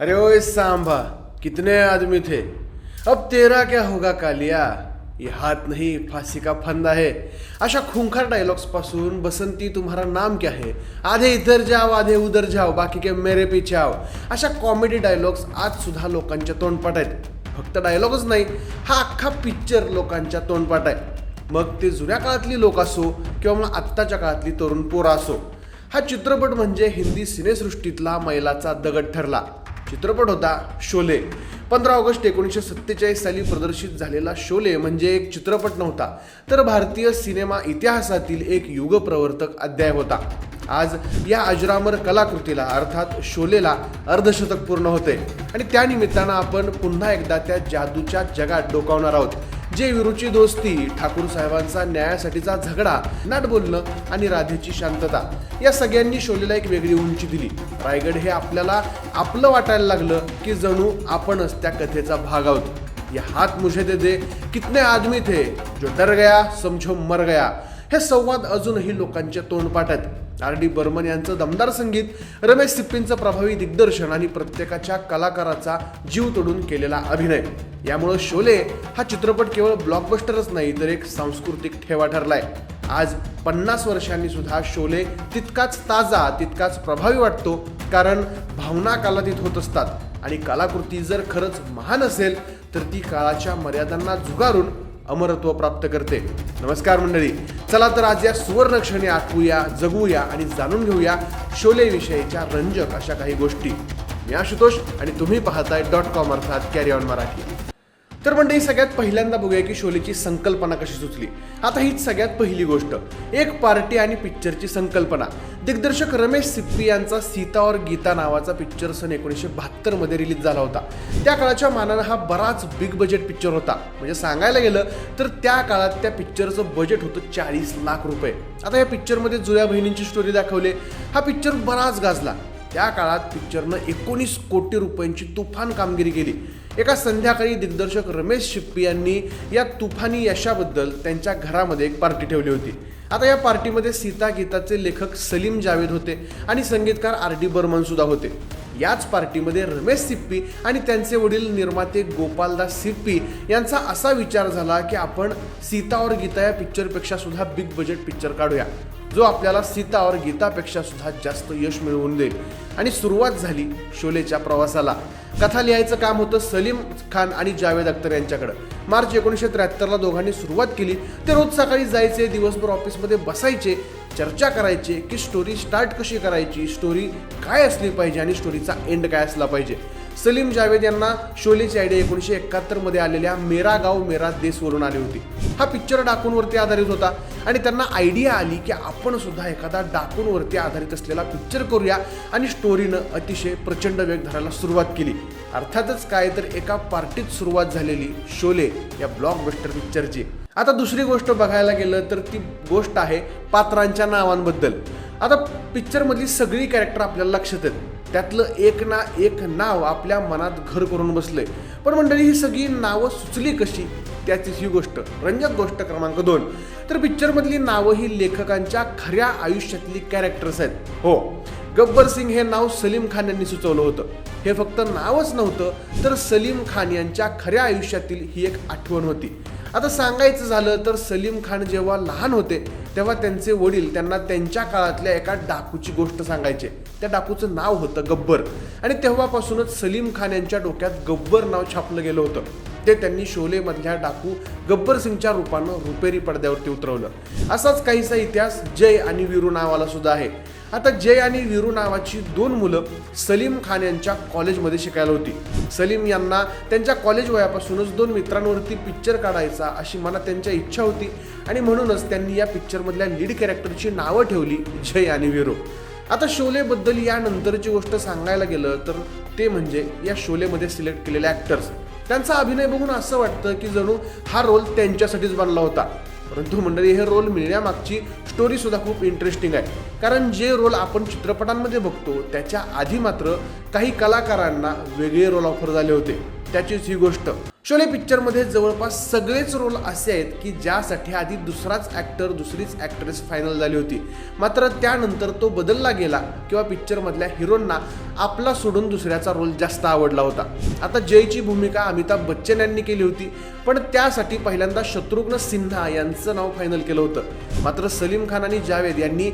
अरे ओ सांभा कितने आदमी थे। अब तेरा क्या होगा कालिया? ये हात नाही फाशी का फंदा आहे अशा खुंखार डायलॉग्सपासून बसंती तुम्हारा नाम क्या है? आधे इधर जाव आधे उधर जाव बाकी के मेरे पीछे आव अशा कॉमेडी डायलॉग्स आज सुद्धा लोकांच्या तोंडपाठ आहेत फक्त डायलॉगच नाही हा अख्खा पिक्चर लोकांच्या तोंडपाठ आहे मग ते जुन्या काळातली लोक असो किंवा मग आत्ताच्या काळातली तरुण पोरं असो. हा चित्रपट म्हणजे हिंदी सिनेसृष्टीतला मैलाचा दगड ठरला. चित्रपट होता शोले. पंधरा ऑगस्ट एकोणीसशे सत्तेचाळीस साली प्रदर्शित झालेला शोले म्हणजे एक चित्रपट नव्हता तर भारतीय सिनेमा इतिहासातील एक युगप्रवर्तक अध्याय होता. आज या अजरामर कलाकृतीला अर्थात शोलेला अर्धशतक पूर्ण होते. आणि त्या निमित्तानं आपण पुन्हा एकदा त्या जादूच्या जगात डोकावणार आहोत. जे विरुची दोस्ती ठाकूर साहेबांचा न्यायासाठीचा झगडा नाट बोलणं आणि राधेची शांतता या सगळ्यांनी शोलेला एक वेगळी उंची दिली. रायगड हे आपल्याला आपलं वाटायला लागलं की जणू आपणच त्या कथेचा भाग आहोत. या हात मुझे दे दे कितने आदमी थे जो डर गया समझो मर गया. हे संवाद अजूनही लोकांच्या तोंडपाठ आहेत आर डी बर्मन यांचं दमदार संगीत रमेश सिप्पींचं प्रभावी दिग्दर्शन आणि प्रत्येकाच्या कलाकाराचा जीव तोडून केलेला अभिनय. यामुळं शोले हा चित्रपट केवळ ब्लॉकबस्टरच नाही तर एक सांस्कृतिक ठेवा ठरलाय. आज पन्नास वर्षांनी सुद्धा शोले तितकाच ताजा तितकाच प्रभावी वाटतो कारण भावना कालातीत होत असतात. आणि कलाकृती जर खरंच महान असेल तर ती काळाच्या मर्यादांना झुगारून अमरत्व प्राप्त करते. नमस्कार मंडळी. चला तर आज या सुवर्ण क्षणी आठवूया जगूया आणि जाणून घेऊया शोले विषयीच्या रंजक अशा काही गोष्टी. मी आशुतोष आणि तुम्ही पाहताय डॉट कॉम अर्थात कॅरी ऑन मराठी. तर मंडळी सगळ्यात पहिल्यांदा बघूया की शोलेची संकल्पना कशी सुचली. आता हीच सगळ्यात पहिली गोष्ट. एक पार्टी आणि पिक्चरची संकल्पना. दिग्दर्शक रमेश सिप्पी यांचा सीता और गीता नावाचा पिक्चर सन एकोणीसशे बहात्तरमध्ये रिलीज झाला होता. त्या काळाच्या मानानं हा बराच बिग बजेट पिक्चर होता. म्हणजे सांगायला गेलं तर त्या काळात त्या पिक्चरचं बजेट होतं चाळीस लाख रुपये. आता या पिक्चरमध्ये जुळ्या बहिणींची स्टोरी दाखवली. हा पिक्चर बराच गाजला. त्या काळात पिक्चरनं एकोणीस कोटी रुपयांची तुफान कामगिरी केली. एका संध्याकाळी दिग्दर्शक रमेश शिप्पी यांनी या तुफानी यशाबद्दल त्यांच्या घरामध्ये एक पार्टी ठेवली होती. आता या पार्टीमध्ये सीता गीताचे लेखक सलीम जावेद होते आणि संगीतकार आर डी बर्मन सुद्धा होते. याच पार्टीमध्ये रमेश सिप्पी आणि त्यांचे वडील निर्माते गोपालदास सिप्पी यांचा असा विचार झाला की आपण सीता और गीता या पिक्चरपेक्षा सुद्धा बिग बजेट पिक्चर काढूया. जो आपल्याला सीता और गीतापेक्षा सुद्धा जास्त यश मिळवून देईल. आणि सुरुवात झाली शोलेच्या प्रवासाला. कथा लिहायचं काम होतं सलीम खान आणि जावेद अख्तर यांच्याकडं. मार्च एकोणीसशे त्र्याहत्तरला दोघांनी सुरुवात केली. ते रोज सकाळी जायचे दिवसभर ऑफिसमध्ये बसायचे चर्चा करायचे की स्टोरी स्टार्ट कशी करायची स्टोरी काय असली पाहिजे आणि स्टोरीचा एंड काय असला पाहिजे. सलीम जावेद यांना शोलेची आयडिया एकोणीसशे एकाहत्तरमध्ये आलेल्या मेरा गाव मेरा देशवरून आली होती. हा पिक्चर डाकूनवरती आधारित होता आणि त्यांना आयडिया आली की आपण सुद्धा एखादा डाकूनवरती आधारित असलेला पिक्चर करूया आणि स्टोरीनं अतिशय प्रचंड वेग धरायला सुरुवात केली. अर्थातच काय तर एका पार्टीत सुरुवात झालेली शोले या ब्लॉकबस्टर पिक्चरची आता दुसरी गोष्ट बघायला गेलं तर ती गोष्ट आहे पात्रांच्या नावांबद्दल. आता पिक्चरमधली सगळी कॅरेक्टर आपल्याला लक्षात आहेत. त्यातलं एक ना एक नाव आपल्या मनात घर करून बसलंय. पण मंडळी ही सगळी नावं सुचली कशी? त्याचीच ही गोष्ट. रंजक गोष्ट क्रमांक दोन. तर पिक्चरमधली नावं ही लेखकांच्या खऱ्या आयुष्यातली कॅरेक्टर्स आहेत. हो. गब्बर सिंग हे नाव सलीम खान यांनी सुचवलं होतं. हे फक्त नावच नव्हतं तर सलीम खान यांच्या खऱ्या आयुष्यातील ही एक आठवण होती. आता सांगायचं झालं तर सलीम खान जेव्हा लहान होते तेव्हा त्यांचे वडील त्यांना त्यांच्या काळातल्या एका डाकूची गोष्ट सांगायचे. त्या डाकूचं नाव होतं गब्बर. आणि तेव्हापासूनच सलीम खान यांच्या डोक्यात गब्बर नाव छापलं गेलं होतं. ते त्यांनी शोलेमधल्या डाकू गब्बर सिंगच्या रूपानं रुपेरी पडद्यावरती उतरवलं. असाच काहीसा इतिहास जय आणि वीरू नावाला सुद्धा आहे. आता जय आणि वीरू नावाची दोन मुलं सलीम खान यांच्या कॉलेजमध्ये शिकायला होती. सलीम यांना त्यांच्या कॉलेज वयापासूनच दोन मित्रांवरती पिक्चर काढायचा अशी मनात त्यांच्या इच्छा होती आणि म्हणूनच त्यांनी या पिक्चरमधल्या लीड कॅरेक्टरची नावं ठेवली जय आणि वीरू. आता शोलेबद्दल यानंतरची गोष्ट सांगायला गेलं तर ते म्हणजे या शोलेमध्ये सिलेक्ट केलेले ॲक्टर्स त्यांचा अभिनय बघून असं वाटतं की जणू हा रोल त्यांच्यासाठीच बनला होता. परंतु मंडळी हे रोल मिळण्यामागची स्टोरी सुद्धा खूप इंटरेस्टिंग आहे. कारण जे रोल आपण चित्रपटांमध्ये बघतो त्याच्या आधी मात्र काही कलाकारांना वेगळे रोल ऑफर झाले होते. त्याचीच ही गोष्ट. शोले पिक्चरमध्ये जवळपास सगळेच रोल असे आहेत की ज्यासाठी आधी दुसराच ॲक्टर दुसरीच ॲक्ट्रेस फायनल झाली होती. मात्र त्यानंतर तो बदलला गेला किंवा पिक्चरमधल्या हिरोंना आपला सोडून दुसऱ्याचा रोल जास्त आवडला होता. आता जयची भूमिका अमिताभ बच्चन यांनी केली होती पण त्यासाठी पहिल्यांदा शत्रुघ्न सिन्हा यांचं नाव फायनल केलं होतं. मात्र सलीम खान आणि जावेद यांनी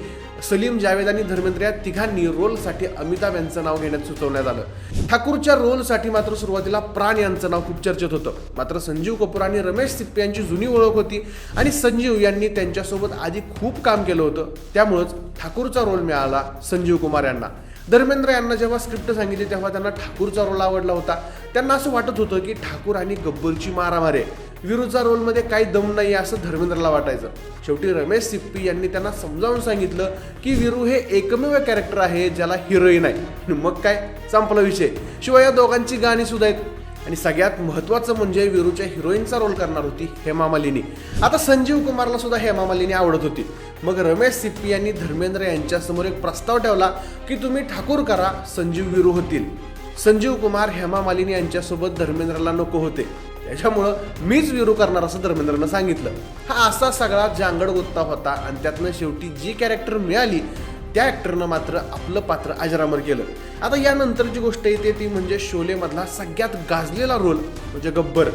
सलीम जावेद आणि धर्मेंद्र या तिघांनी रोलसाठी अमिताभ यांचं नाव घेण्यात सुचवण्यात आलं. ठाकूरच्या रोलसाठी मात्र सुरुवातीला प्राण यांचं नाव खूप चर्चेत होतं. मात्र संजीव कपूर आणि रमेश सिप्पी यांची जुनी ओळख होती आणि संजीव यांनी त्यांच्यासोबत आधी खूप काम केलं होतं. त्यामुळंच ठाकूरचा रोल मिळाला संजीव कुमार यांना. धर्मेंद्र यांना जेव्हा स्क्रिप्ट सांगितली तेव्हा त्यांना ठाकूरचा रोल आवडला होता. त्यांना असं वाटत होतं की ठाकूर आणि गब्बरची मारामारी आहे. विरूचा रोलमध्ये काही दम नाही असं धर्मेंद्रला वाटायचं. शेवटी रमेश सिप्पी यांनी त्यांना समजावून सांगितलं की विरू हे एकमेव कॅरेक्टर आहे ज्याला हिरोईन आहे. मग काय? संपला विषय. शिवाय या दोघांची गाणी सुद्धा आहेत. आणि सगळ्यात महत्त्वाचं म्हणजे विरूच्या हिरोईनचा रोल करणार होती हेमा मालिनी. आता संजीव कुमारला सुद्धा हेमा मालिनी आवडत होती. मग रमेश सिप्पी यांनी धर्मेंद्र यांच्यासमोर एक प्रस्ताव ठेवला की तुम्ही ठाकूर करा संजीव विरू होतील. संजीव कुमार हेमा मालिनी यांच्यासोबत धर्मेंद्रला नको होते. त्याच्यामुळं मीच विरू करणार असं धर्मेंद्रनं सांगितलं. हा असा सगळा जांगड गुत्ता होता आणि त्यातनं शेवटी जी कॅरेक्टर मिळाली त्या ॲक्टरनं मात्र आपलं पात्र अजरामर केलं. आता यानंतरची गोष्ट येते ती म्हणजे शोलेमधला सगळ्यात गाजलेला रोल म्हणजे गब्बर.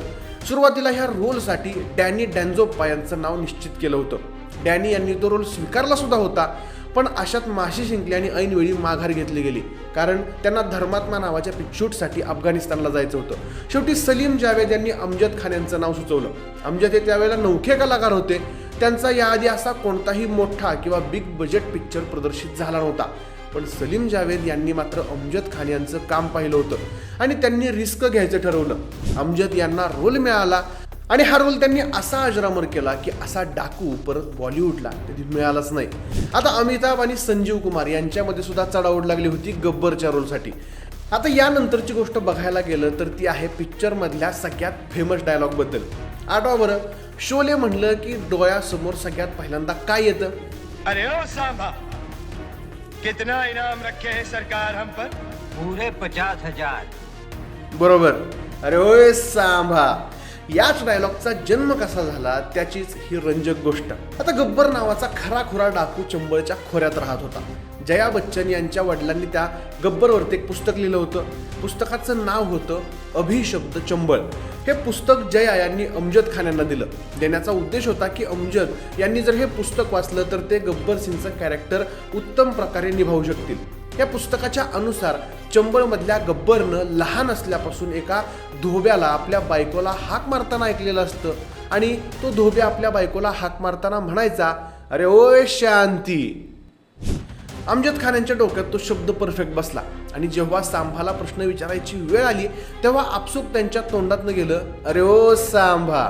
सुरुवातीला ह्या रोलसाठी डॅनी डॅन्झोप्पा यांचं नाव निश्चित केलं होतं. डॅनी यांनी तो रोल स्वीकारला सुद्धा होता. पण अशात माशी शिंकली आणि ऐनवेळी माघार घेतली गेली. कारण त्यांना धर्मात्मा नावाच्या पिक्शूटसाठी अफगाणिस्तानला जायचं होतं. शेवटी सलीम जावेद यांनी अमजद खान यांचं नाव सुचवलं. अमजद हे त्यावेळेला नौखे कलाकार होते. त्यांचा याआधी असा कोणताही मोठा किंवा बिग बजेट पिक्चर प्रदर्शित झाला नव्हता. पण सलीम जावेद यांनी मात्र अमजद खान यांचं काम पाहिलं होतं. आणि त्यांनी रिस्क घ्यायचं ठरवलं. अमजद यांना रोल मिळाला. आणि हा रोल त्यांनी असा अजरामर केला की असा डाकू परत बॉलिवूडला कधी मिळालाच नाही. आता अमिताभ आणि संजीव कुमार यांच्यामध्ये सुद्धा चढाओढ लागली होती गब्बरच्या रोलसाठी. आता यानंतरची गोष्ट बघायला गेलं तर ती आहे पिक्चरमधल्या सगळ्यात फेमस डायलॉगबद्दल आठवा बरं शोले म्हणलं की डोळ्यासमोर सगळ्यात पहिल्यांदा काय येतं? अरे ओ सांभा कितना इनाम रखे है सरकार हम पर? पूरे पचास हजार. बरोबर. अरे होय सांभा याच डायलॉगचा जन्म कसा झाला त्याचीच ही रंजक गोष्ट. आता गब्बर नावाचा खरा खुरा डाकू चंबळच्या खोऱ्यात राहत होता. जया बच्चन यांच्या वडिलांनी त्या गब्बरवरती एक पुस्तक लिहिलं होतं. पुस्तकाचं नाव होतं अभिशब्द चंबळ. हे पुस्तक जया यांनी अमजद खान यांना दिलं. देण्याचा उद्देश होता की अमजद यांनी जर हे पुस्तक वाचलं तर ते गब्बर सिंगचं कॅरेक्टर उत्तम प्रकारे निभावू शकतील. या पुस्तकाच्या अनुसार चंबळमधल्या गब्बरनं लहान असल्यापासून एका धोब्याला आपल्या बायकोला हाक मारताना ऐकलेलं असतं. आणि तो धोब्या आपल्या बायकोला हाक मारताना म्हणायचा अरे ओय शांती. अमजद खान यांच्या डोक्यात तो शब्द परफेक्ट बसला. आणि जेव्हा सांभाला प्रश्न विचारायची वेळ आली तेव्हा आपसूक त्यांच्या तोंडातनं गेलं अरे ओ सांभा.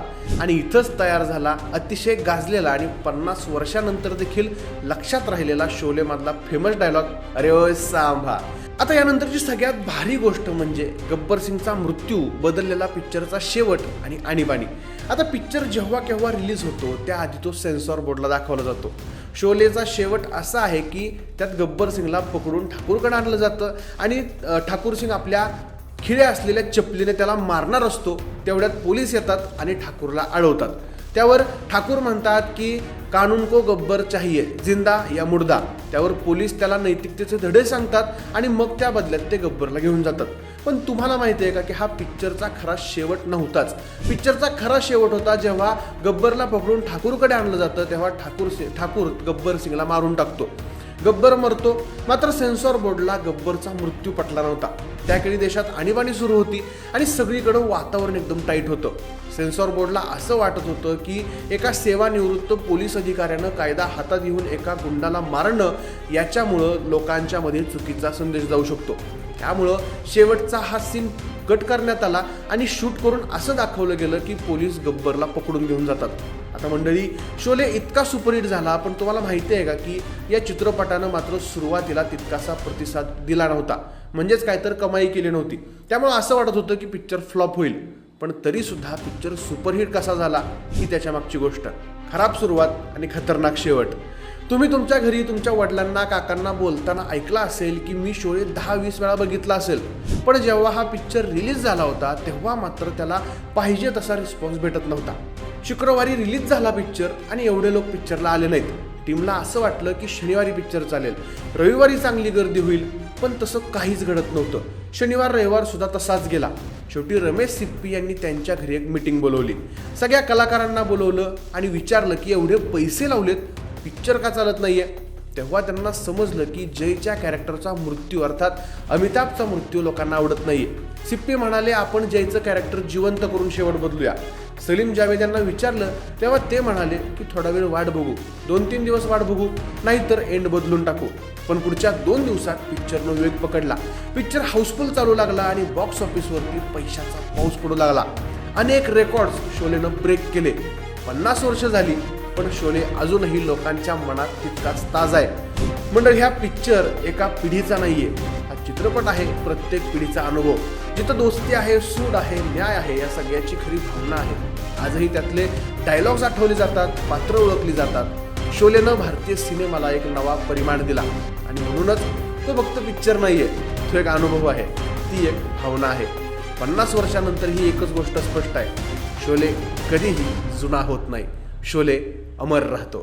आणि इथंच तयार झाला अतिशय गाजलेला आणि पन्नास वर्षानंतर देखील लक्षात राहिलेला शोलेमधला फेमस डायलॉग अरे ओ सांभा. आता यानंतरची सगळ्यात भारी गोष्ट म्हणजे गब्बर सिंगचा मृत्यू बदललेला पिक्चरचा शेवट आणि आणीबाणी. आता पिक्चर जेव्हा केव्हा रिलीज होतो त्याआधी तो सेन्सॉर बोर्डला दाखवला जातो. शोलेचा शेवट असा आहे की त्यात गब्बर सिंगला पकडून ठाकूरकडे आणलं जातं आणि ठाकूर सिंग आपल्या खिळ्या असलेल्या चपलीने त्याला मारणार असतो तेवढ्यात पोलीस येतात आणि ठाकूरला अडवतात. त्यावर ठाकूर म्हणतात की कानून को गब्बर चाहिए जिंदा या मुर्दा. त्यावर पोलीस त्याला नैतिकतेचे धडे सांगतात आणि मग त्या बदल्यात ते गब्बरला घेऊन जातात. पण तुम्हाला माहिती आहे का की हा पिक्चरचा खरा शेवट नव्हताच. पिक्चरचा खरा शेवट होता जेव्हा गब्बरला पकडून ठाकूरकडे आणलं जातं तेव्हा ठाकूर सिंग ठाकूर गब्बर सिंगला मारून टाकतो. गब्बर मरतो. मात्र सेन्सॉर बोर्डला गब्बरचा मृत्यू पटला नव्हता. त्यावेळी देशात आणीबाणी सुरू होती आणि सगळीकडं वातावरण एकदम टाईट होतं. सेन्सॉर बोर्डला असं वाटत होतं की एका सेवानिवृत्त पोलीस अधिकाऱ्यानं कायदा हातात घेऊन एका गुंडाला मारणं याच्यामुळं लोकांच्यामध्ये चुकीचा संदेश जाऊ शकतो. त्यामुळं शेवटचा हा सीन कट करण्यात आला आणि शूट करून असं दाखवलं गेलं की पोलीस गब्बरला पकडून घेऊन जातात. आता मंडळी शोले इतका सुपरहिट झाला पण तुम्हाला माहिती आहे का की या चित्रपटानं मात्र सुरुवातीला तितकासा प्रतिसाद दिला नव्हता. म्हणजेच काय तर कमाई केली नव्हती. त्यामुळे असं वाटत होतं की पिक्चर फ्लॉप होईल. पण तरीसुद्धा पिक्चर सुपरहिट कसा झाला ही त्याच्या मागची गोष्ट. खराब सुरुवात आणि खतरनाक शेवट. तुम्ही तुमच्या घरी तुमच्या वडिलांना काकांना बोलताना ऐकलं असेल की मी शोले दहा वीस वेळा बघितला असेल. पण जेव्हा हा पिक्चर रिलीज झाला होता तेव्हा मात्र त्याला पाहिजे तसा रिस्पॉन्स भेटत नव्हता. शुक्रवारी रिलीज झाला पिक्चर आणि एवढे लोक पिक्चरला आले नाहीत. टीमला असं वाटलं की शनिवारी पिक्चर चालेल. रविवारी चांगली गर्दी होईल पण तसं काहीच घडत नव्हतं. शनिवार रविवार सुद्धा तसाच गेला. शेवटी रमेश सिप्पी यांनी त्यांच्या घरी एक मीटिंग बोलवली. सगळ्या कलाकारांना बोलवलं आणि विचारलं की एवढे पैसे लावलेत पिक्चर का चालत नाही आहे तेव्हा त्यांना समजलं की जयच्या कॅरेक्टरचा मृत्यू अर्थात अमिताभचा मृत्यू लोकांना आवडत नाहीये. सिप्पी म्हणाले आपण जयचं कॅरेक्टर जिवंत करून शेवट बदलूया. सलीम जावेद यांना विचारलं तेव्हा ते म्हणाले की थोडा वेळ वाट बघू. दोन तीन दिवस वाट बघू नाहीतर एंड बदलून टाकू. पण पुढच्या दोन दिवसात पिक्चरनं वेग पकडला. पिक्चर हाऊसफुल चालू लागला आणि बॉक्स ऑफिसवरती पैशाचा पाऊस पडू लागला. अनेक रेकॉर्ड्स शोलेनं ब्रेक केले. पन्नास वर्ष झाली. पण शोले अजूनही लोकांच्या मनात तितकाच ताजा आहे. मंडळ ह्या पिक्चर एका पिढीचा नाहीये. हा चित्रपट आहे प्रत्येक पिढीचा अनुभव. जिथं दोस्ती आहे सूड आहे न्याय आहे या सगळ्याची खरी भावना आहे. आजही त्यातले डायलॉग्स आठवले जातात पात्र ओळखली जातात. शोलेनं भारतीय सिनेमाला एक नवा परिमाण दिला. आणि म्हणूनच तो फक्त पिक्चर नाहीये तो एक अनुभव आहे. ती एक भावना आहे. पन्नास वर्षानंतर ही एकच गोष्ट स्पष्ट आहे. शोले कधीही जुना होत नाही. शोले अमर राहतो